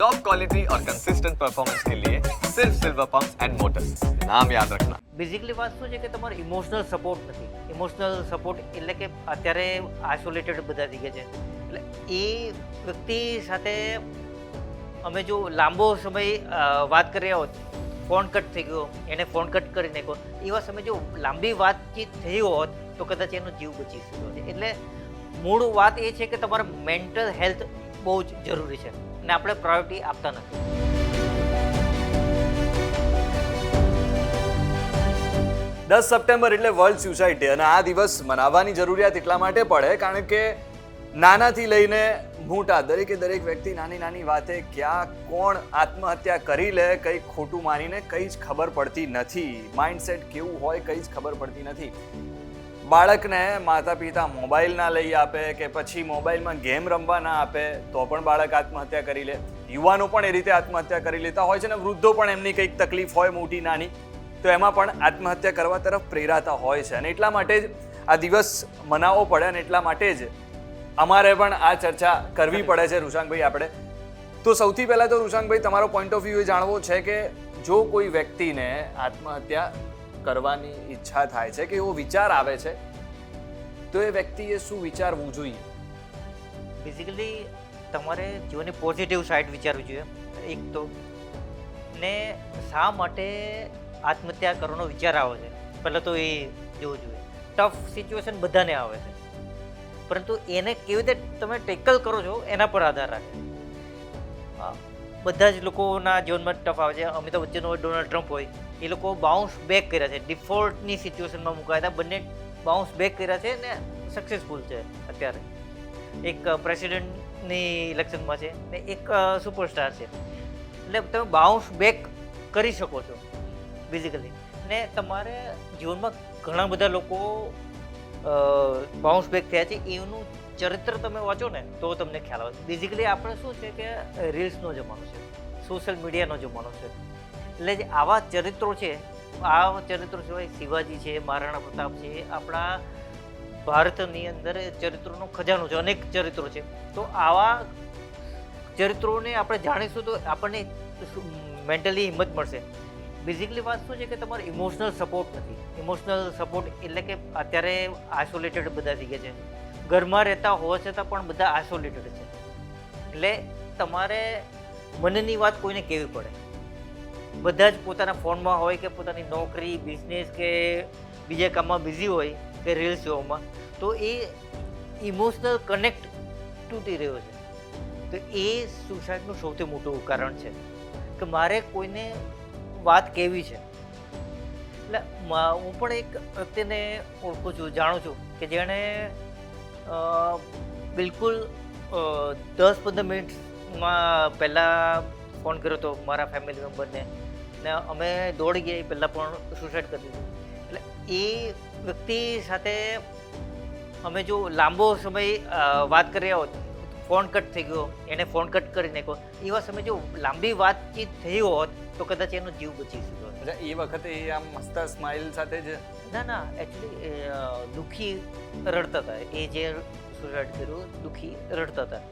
Top quality और consistent performance के लिए सिर्फ सिल्वर पंप्स एंड मोटर्स नाम याद रखना બેઝિકલી વાત શું છે કે તમારો ઇમોશનલ સપોર્ટ નથી ઇમોશનલ સપોર્ટ એટલે કે અત્યારે આઇસોલેટેડ બધા થઈ ગયા છે એટલે એ વ્યક્તિ સાથે અમે જો લાંબો સમય અ, વાત કરી રહ્યા હોત ફોન કટ થઈ ગયો એને ફોન કટ કરી નાખ્યો એવા સમયે જો લાંબી વાતચીત થઈ હોત તો કદાચ એનો જીવ બચી શક્યો છે એટલે મૂળ વાત એ છે કે તમારે મેન્ટલ હેલ્થ બહુ જ જરૂરી છે અને આપણે પ્રાયોરિટી આપતા નથી. દસ સપ્ટેમ્બર એટલે વર્લ્ડ સ્યુસાઇડ ડે અને આ દિવસ મનાવવાની જરૂરિયાત એટલા માટે પડે કારણ કે નાનાથી લઈને મોટા દરેકે દરેક વ્યક્તિ નાની નાની વાતે ક્યાં કોણ આત્મહત્યા કરી લે, કંઈ ખોટું માનીને કંઈ જ ખબર પડતી નથી. માઇન્ડસેટ કેવું હોય કંઈ જ ખબર પડતી નથી. બાળકને માતા પિતા મોબાઈલ ના લઈ આપે કે પછી મોબાઈલમાં ગેમ રમવા ના આપે, તો પણ બાળક આત્મહત્યા કરી લે. યુવાનો પણ એ રીતે આત્મહત્યા કરી લેતા હોય છે ને વૃદ્ધો પણ એમની કંઈક તકલીફ હોય મોટી નાની, તો એમાં પણ આત્મહત્યા કરવા તરફ પ્રેરાતા હોય છે. અને એટલા માટે જ આ દિવસ મનાવવો પડે અને એટલા માટે જ અમારે પણ આ ચર્ચા કરવી પડે છે રૂશાંકભાઈ આપણે. તો સૌથી પહેલાં તો રૂશાંકભાઈ તમારો પોઈન્ટ ઓફ વ્યૂ એ જાણવો છે કે જો કોઈ વ્યક્તિને આત્મહત્યા કરવાની ઈચ્છા થાય છે કે એવો વિચાર આવે છે તો એ વ્યક્તિએ શું વિચારવું જોઈએ? બેઝિકલી તમારે જીવનની પોઝિટિવ સાઈડ વિચારવી જોઈએ. એક તો, ને શા માટે આત્મહત્યા કરવાનો વિચાર આવે છે? પહેલાં તો એ જોવું જોઈએ. ટફ સિચ્યુએશન બધાને આવે છે. પરંતુ એને કેવી રીતે તમે ટેકલ કરો છો, એના પર આધાર રાખે. બધા જ લોકોના જીવનમાં ટફ આવે છે. અમિતાભ બચ્ચન હોય ડોનાલ્ડ ટ્રમ્પ હોય, એ લોકો બાઉન્સ બેક કર્યા છે. ડિફોલ્ટની સિચ્યુએશનમાં મુકાયા હતા. બંને બાઉન્સ બેક કર્યા છે ને સક્સેસફુલ છે અત્યારે. એક પ્રેસિડેન્ટની ઇલેક્શનમાં છે ને એક સુપરસ્ટાર છે. એટલે તમે બાઉન્સ બેક કરી શકો છો બેઝિકલી ને તમારે જીવનમાં ઘણા બધા લોકો બાઉન્સ બેક થયા છે, એનું ચરિત્ર તમે વાંચો ને તો તમને ખ્યાલ આવે બેઝિકલી આપણે શું છે કે રીલ્સનો જમાનો છે સોશિયલ મીડિયાનો જમાનો છે. એટલે જે આવા ચરિત્રો છે આ ચરિત્રો સિવાય શિવાજી છે, મહારાણા પ્રતાપ છે, આપણા ભારતની અંદર ચરિત્રોનો ખજાનો છે, અનેક ચરિત્રો છે. તો આવા ચરિત્રોને આપણે જાણીશું તો આપણને મેન્ટલી હિંમત મળશે. બેઝિકલી વાત શું છે કે તમારે ઇમોશનલ સપોર્ટ નથી. ઇમોશનલ સપોર્ટ એટલે કે અત્યારે આઇસોલેટેડ બધા થઈ ગયા છે. ઘરમાં રહેતા હોવા છતાં પણ બધા આઇસોલેટેડ છે. એટલે તમારે મનની વાત કોઈને કહેવી પડે. બધા જ પોતાના ફોનમાં હોય કે પોતાની નોકરી બિઝનેસ કે બીજા કામમાં બિઝી હોય કે રીલ્સ જોવામાં તો એ ઇમોશનલ કનેક્ટ તૂટી રહ્યો છે. તો એ સુસાઇડનું સૌથી મોટું કારણ છે કે મારે કોઈને વાત કેવી છે. એટલે હું પણ એક વ્યક્તિને ઓળખું છું, જાણું છું કે જેણે બિલકુલ દસ પંદર મિનિટમાં પહેલાં ફોન કર્યો હતો મારા ફેમિલી મેમ્બરને ને અમે દોડી ગયા એ પહેલાં પણ સુસાઇડ કરી દીધું. એટલે એ વ્યક્તિ સાથે અમે જો લાંબો સમય વાત કરી હોત ફોન કટ થઈ ગયો એને ફોન કટ કરી નાખ્યો. એવા સમયે જો લાંબી વાતચીત થઈ હોત તો કદાચ એનો જીવ બચી શક્યો એટલે એ વખતે એ આમ મસ્ત સ્માઇલ સાથે જ ના ના એકચુઅલી દુઃખી રડતા હતા. એ જે સુસાઇડ કર્યું દુઃખી રડતા હતા.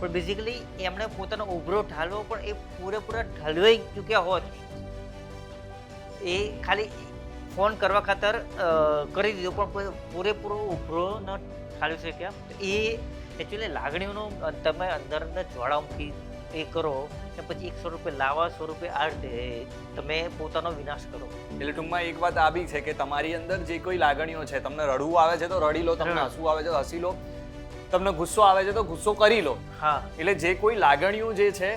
પણ બેઝિકલી એમણે પોતાનો ઉભરો ઠાલવો પણ એ પૂરેપૂરા ઠલવાઈ ચૂક્યા હોત. એ ખાલી ફોન કરવા ખાતર કરી દીધો પણ પૂરેપૂરો ઉભરો ન ઠાલવી શક્યા એ એકચ્યુઅલી લાગણીઓનો તમે અંદર અંદર જ્વાળામુખી એ કરો ને પછી એક સ્વરૂપે લાવા સ્વરૂપે આ રીતે તમે પોતાનો વિનાશ કરો. એટલે ટૂંકમાં એક વાત આ બી છે કે તમારી અંદર જે કોઈ લાગણીઓ છે તમને રડવું આવે છે તો રડી લો તમને. હસવું આવે છે તો હસી લો તમને ગુસ્સો આવે છે તો ગુસ્સો કરી લો. હા. એટલે જે કોઈ લાગણીઓ જે છે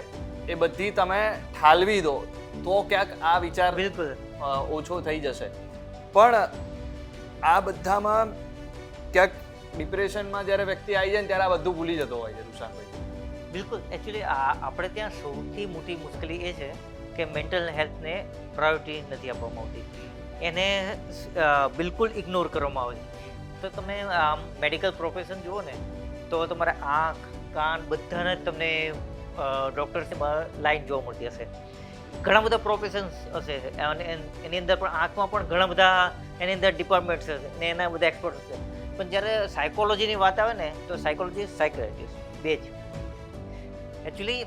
એ બધી તમે ઠાલવી દો તો ક્યાંક આ વિચાર બિલકુલ. ઓછો થઈ જશે. પણ આ બધામાં ક્યાંક ડિપ્રેશનમાં જ્યારે વ્યક્તિ આવી જાય ત્યારે આ બધું ભૂલી જતો હોય છે રુશાનભાઈ બિલકુલ. એકચ્યુઅલી આપણે ત્યાં સૌથી મોટી મુશ્કેલી એ છે કે મેન્ટલ હેલ્થને પ્રાયોરિટી નથી આપવામાં આવતી. એને બિલકુલ ઇગ્નોર કરવામાં આવે છે. તો તમે મેડિકલ પ્રોફેશન જુઓ ને, તો તમારા આંખ, કાન બધાને જ તમને ડૉક્ટર્સની લાઈન જોવા મળતી હશે. ઘણા બધા પ્રોફેશન્સ હશે. અને એની અંદર પણ આંખમાં પણ ઘણા બધા એની અંદર ડિપાર્ટમેન્ટ્સ હશે ને એના બધા એક્સપર્ટ હશે. પણ જ્યારે સાયકોલોજીની વાત આવે ને, તો સાયકોલોજી સાયકોલોજીસ્ટ બે જ. એકચ્યુઅલી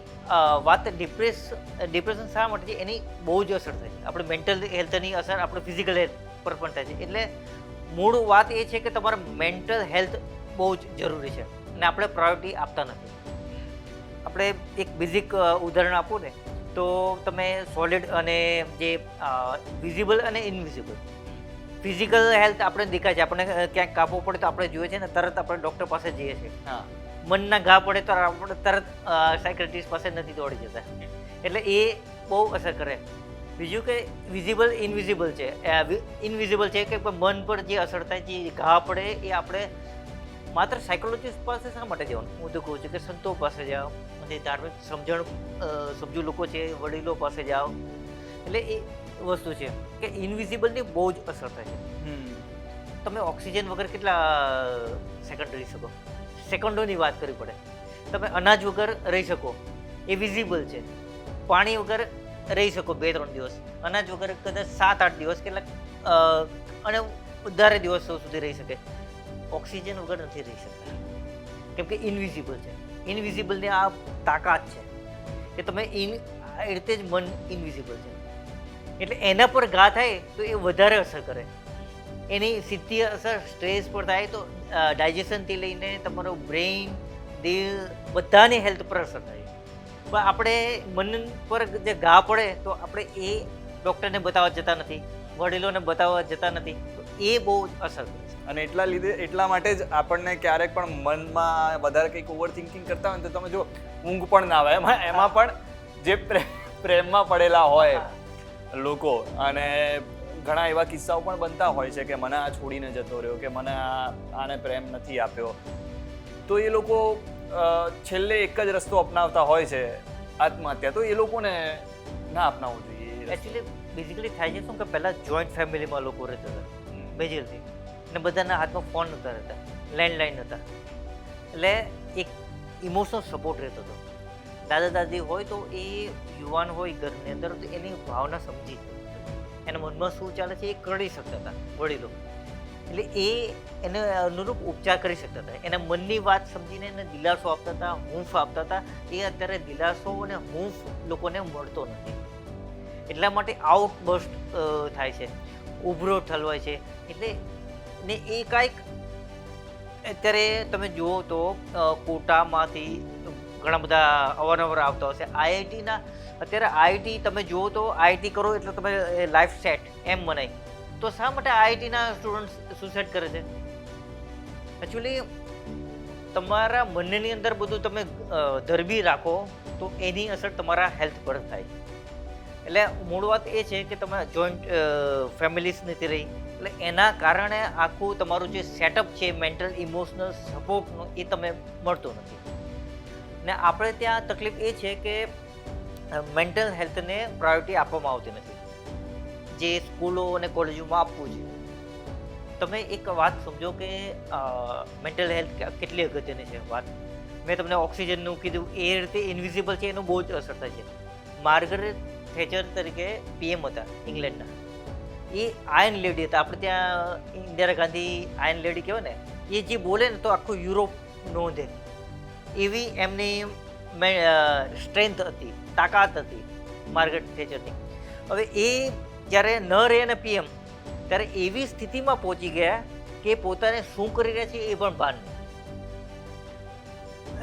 વાત ડિપ્રેસ ડિપ્રેશન શા માટે છે? એની બહુ જ અસર થાય છે. આપણે મેન્ટલ હેલ્થની અસર આપણે ફિઝિકલ હેલ્થ પર પણ થાય છે. એટલે મૂળ વાત એ છે કે તમારે મેન્ટલ હેલ્થ બહુ જ જરૂરી છે. અને આપણે પ્રાયોરિટી આપતા નથી. આપણે એક બેઝિક ઉદાહરણ આપું ને. તો તમે સોલિડ અને જે વિઝિબલ અને ઇનવિઝિબલ ફિઝિકલ હેલ્થ આપણે દેખાય છે. આપણે ક્યાંક કાપો પડે તો આપણે જોઈએ છે ને તરત આપણે ડૉક્ટર પાસે જઈએ છીએ. હા. મનના ઘા પડે તો આપણે તરત સાયક્રેટિસ્ટ પાસે નથી દોડી જતા. એટલે એ બહુ અસર કરે. બીજું કે વિઝિબલ ઇનવિઝિબલ છે. ઇનવિઝિબલ છે કે મન પર જે અસર થાય જે ઘા પડે એ આપણે માત્ર સાયકોલોજીસ્ટ પાસે શા માટે જવાનું? હું તો કહું છું કે સંતો પાસે જાઓ અને ધાર્મિક સમજણ સમજુ લોકો છે વડીલો પાસે જાઓ. એટલે એ વસ્તુ છે કે ઇનવિઝિબલની બહુ જ અસર થાય છે. તમે ઓક્સિજન વગર કેટલા સેકન્ડ રહી શકો? સેકન્ડોની વાત કરવી પડે. તમે અનાજ વગર રહી શકો. એ વિઝિબલ છે. પાણી વગર રહી શકો બે ત્રણ દિવસ. અનાજ વગર કદાચ સાત આઠ દિવસ કેટલાક અને વધારે દિવસો સુધી રહી શકે. ઓક્સિજન વગર નથી રહી શકતા. કેમ કે ઇનવિઝિબલ છે. ઇનવિઝિબલની આ તાકાત છે કે તમે ઇન આ રીતે જ મન ઇનવિઝિબલ છે. એટલે એના પર ઘા થાય તો એ વધારે અસર કરે. એની સીધી અસર સ્ટ્રેસ પર થાય તો ડાયજેશનથી લઈને તમારું બ્રેઇન દિલ બધાની હેલ્થ પર અસર થાય. પણ આપણે મન પર જે ઘા પડે તો આપણે એ ડૉક્ટરને બતાવવા જતા નથી, વડીલોને બતાવવા જતા નથી, તો એ બહુ અસર કરે. અને એટલા લીધે એટલા માટે જ આપણને ક્યારેક પણ મનમાં વધારે કંઈક ઓવર થિંકિંગ કરતા હોય તો તમે જો ઊંઘ પણ ના આવે. એમાં એમાં પણ જે પ્રે- પ્રેમમાં પડેલા હોય લોકો અને ઘણા એવા કિસ્સાઓ પણ બનતા હોય છે કે મને આ છોડીને જતો રહ્યો કે મને આ આને પ્રેમ નથી આપ્યો. તો એ લોકો છેલ્લે એક જ રસ્તો અપનાવતા હોય છે આત્મહત્યા. તો એ લોકોને ના અપનાવવું જોઈએ એકચ્યુઅલી બેઝિકલી થાય છે શું કે પહેલાં જોઈન્ટ ફેમિલીમાં લોકો રહેતા હતા. મેજરથી અને બધાના હાથમાં ફોન નહોતા રહેતા લેન્ડલાઇન હતા એટલે એક ઇમોશનલ સપોર્ટ રહેતો હતો. દાદા દાદી હોય તો એ યુવાન હોય ઘરની અંદર તો એની ભાવના સમજી એના મનમાં શું ચાલે છે એ કરી શકતા હતા વડીલો. એટલે એ એને અનુરૂપ ઉપચાર કરી શકતા હતા. એના મનની વાત સમજીને એને દિલાસો આપતા હતા, હૂંફ આપતા હતા. એ અત્યારે દિલાસો અને હૂંફ લોકોને મળતો નથી. એટલા માટે આઉટબર્સ્ટ થાય છે. ઉભરો ઠલવાય છે. એટલે ને એ કાંઈક અત્યારે તમે જુઓ તો કોટામાંથી ઘણા બધા અવારનવાર આવતા હશે. આઈઆઈટીના, અત્યારે આઈઆઈટી તમે જુઓ તો આઈઆઈટી કરો એટલે તમે લાઈફ સેટ એમ મનાય. તો શા માટે આઈઆઈટીના સ્ટુડન્ટ્સ સુસાઇડ કરે છે? એકચ્યુઅલી તમારા મનની અંદર બધું તમે ધરબી રાખો તો એની અસર તમારા હેલ્થ પર થાય. એટલે મૂળ વાત એ છે કે તમે જોઈન્ટ ફેમિલીઝ નથી રહી. એટલે એના કારણે આખું તમારું જે સેટઅપ છે મેન્ટલ ઇમોશનલ સપોર્ટનો એ તમે મળતો નથી. ને આપણે ત્યાં તકલીફ એ છે કે મેન્ટલ હેલ્થને પ્રાયોરિટી આપવામાં આવતી નથી. જે સ્કૂલો અને કોલેજોમાં આપવું છે. તમે એક વાત સમજો કે મેન્ટલ હેલ્થ કેટલી અગત્યની છે વાત? મેં તમને ઓક્સિજનનું કીધું, એ રીતે ઇન્વિઝિબલ છે, એનું બહુ જ અસર થાય છે. માર્ગરેટ થેચર તરીકે પીએમ હતા, ઇંગ્લેન્ડના. એ આયન લેડી હતા. આપણે ત્યાં ઇન્દિરા ગાંધી આયન લેડી કહેવાય ને, એ જે બોલે ને તો આખું યુરોપ નોંધે. એવી એમની સ્ટ્રેન્થ હતી, તાકાત હતી માર્ગરેટ થેચરની. હવે એ જ્યારે ન રહે ને પીએમ, ત્યારે એવી સ્થિતિમાં પહોંચી ગયા કે પોતાને શું કરી રહ્યા છે એ પણ ભાન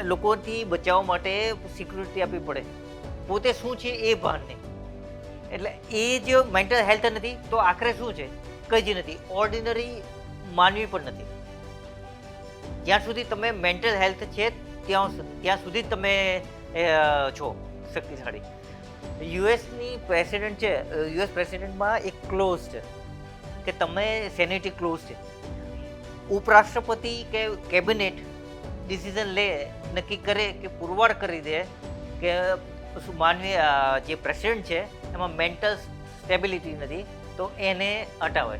લોકોથી બચાવવા માટે સિક્યુરિટી આપવી પડે. પોતે શું છે એ ભાન નહીં. એટલે એ જે મેન્ટલ હેલ્થ નથી, તો આખરે શું છે? કંઈ જ નથી. ઓર્ડિનરી માનવી પણ નથી. જ્યાં સુધી તમે મેન્ટલ હેલ્થ છે, ત્યાં ત્યાં સુધી તમે છો શક્તિશાળી. યુએસની પ્રેસિડેન્ટ છે, યુએસ પ્રેસિડેન્ટમાં એક ક્લોઝ છે કે તમે સેનેટી ક્લોઝ છે. ઉપરાષ્ટ્રપતિ કે કેબિનેટ ડિસિઝન લે, નક્કી કરે કે પુરવાર કરી દે કે શું માનવી જે પ્રેસિડેન્ટ છે, એમાં મેન્ટલ સ્ટેબિલિટી નથી, તો એને હટાવે.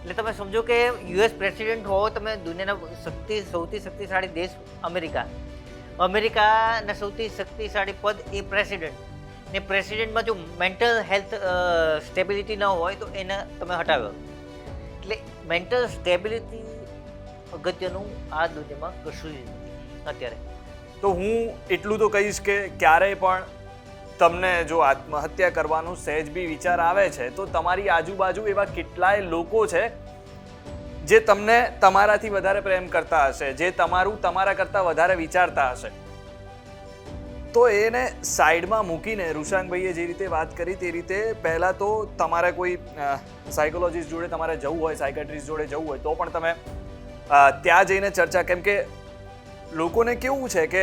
એટલે તમે સમજો કે યુએસ પ્રેસિડેન્ટ હોવો તમે દુનિયાના શક્તિ, સૌથી શક્તિશાળી દેશ અમેરિકા. અમેરિકાના સૌથી શક્તિશાળી પદ એ પ્રેસિડેન્ટ ને પ્રેસિડેન્ટમાં જો મેન્ટલ હેલ્થ સ્ટેબિલિટી ન હોય, તો એને તમે હટાવ્યો. એટલે મેન્ટલ સ્ટેબિલિટી અગત્યનું આ દુનિયામાં કશું જ નથી. અત્યારે. તો હું એટલું તો કહીશ કે ક્યારેય પણ તમને જો આત્મહત્યા કરવાનું સહેજ બી વિચાર આવે છે, તો તમારી આજુબાજુ એવા કેટલાય લોકો છે જે તમને તમારાથી વધારે પ્રેમ કરતા હશે, જે તમારું તમારા કરતાં વધારે વિચારતા હશે. તો એને સાઈડમાં મૂકીને ઋષાંગભાઈએ જે રીતે વાત કરી તે રીતે પહેલાં તો તમારે કોઈ સાયકોલોજીસ્ટ જોડે તમારે જવું હોય સાયકેટ્રિસ્ટ જોડે જવું હોય, તો પણ તમે ત્યાં જઈને ચર્ચા, કેમ કે લોકોને કેવું છે કે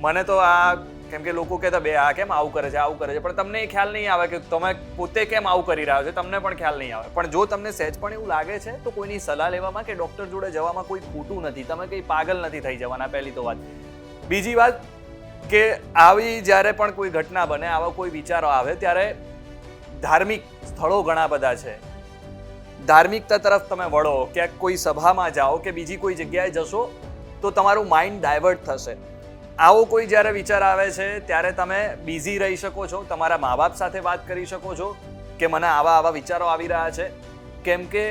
મને તો આ, કેમ કે લોકો કહેતા બે, આ કેમ આવું કરે છે, આવું કરે છે, પણ તમને એ ખ્યાલ નહીં આવે કે તમે પોતે કેમ આવું કરી રહ્યા છો, તમને પણ ખ્યાલ નહીં આવે. પણ જો તમને સહેજ પણ એવું લાગે છે, તો કોઈની સલાહ લેવામાં કે ડૉક્ટર જોડે જવામાં કોઈ ખોટું નથી, તમે કંઈ પાગલ નથી થઈ જવાના, પહેલી તો વાત. બીજી વાત કે આવી જ્યારે પણ કોઈ ઘટના બને, આવા કોઈ વિચારો આવે, ત્યારે ધાર્મિક સ્થળો ઘણા બધા છે. ધાર્મિકતા તરફ તમે વળો, ક્યાંક કોઈ સભામાં જાઓ કે બીજી કોઈ જગ્યાએ જશો તો તમારું માઇન્ડ ડાયવર્ટ થશે. આવો કોઈ જ્યારે વિચાર આવે છે ત્યારે તમે બિઝી રહી શકો છો તમારા મા બાપ સાથે વાત કરી શકો છો કે મને આવા આવા વિચારો આવી રહ્યા છે. કેમ કે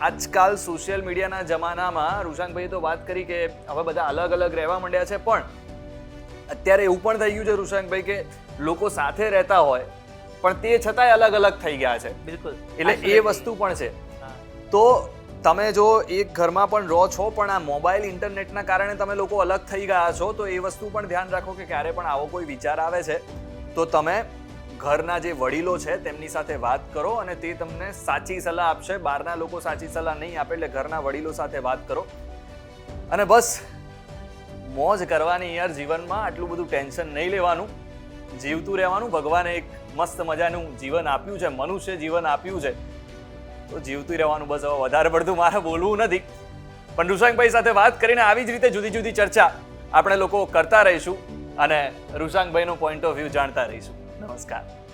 આજકાલ સોશિયલ મીડિયાના જમાનામાં રૂશાંકભાઈએ તો વાત કરી કે હવે બધા અલગ અલગ રહેવા માંડ્યા છે પણ અત્યારે એવું પણ થઈ ગયું છે રુષાંકભાઈ કે લોકો સાથે રહેતા હોય પણ તે છતાંય અલગ અલગ થઈ ગયા છે. બિલકુલ. એટલે એ વસ્તુ પણ છે. તો તમે જો એક ઘરમાં પણ રહો છો, પણ આ મોબાઈલ ઇન્ટરનેટના કારણે તમે લોકો અલગ થઈ ગયા છો, તો એ વસ્તુ પણ ધ્યાન રાખો કે ક્યારે પણ આવો કોઈ વિચાર આવે છે. તો તમે ઘરના જે વડીલો છે, તેમની સાથે વાત કરો અને તે તમને સાચી સલાહ આપશે. બહારના લોકો સાચી સલાહ નહીં આપે એટલે ઘરના વડીલો સાથે વાત કરો. અને બસ, મોજ કરવાની યાર જીવનમાં, આટલું બધું ટેન્શન નહીં લેવાનું. જીવતું રહેવાનું, ભગવાને એક મસ્ત મજાનું જીવન આપ્યું છે, મનુષ્ય જીવન આપ્યું છે. તો જીવતું રહેવાનું બસ. હવે વધારે પડતું મારે બોલવું નથી. પણ ઋષાંગભાઈ સાથે વાત કરીને આવી જ રીતે જુદી જુદી ચર્ચા આપણે લોકો કરતા રહીશું અને ઋષાંગભાઈનો પોઈન્ટ ઓફ વ્યૂ જાણતા રહીશું. નમસ્કાર.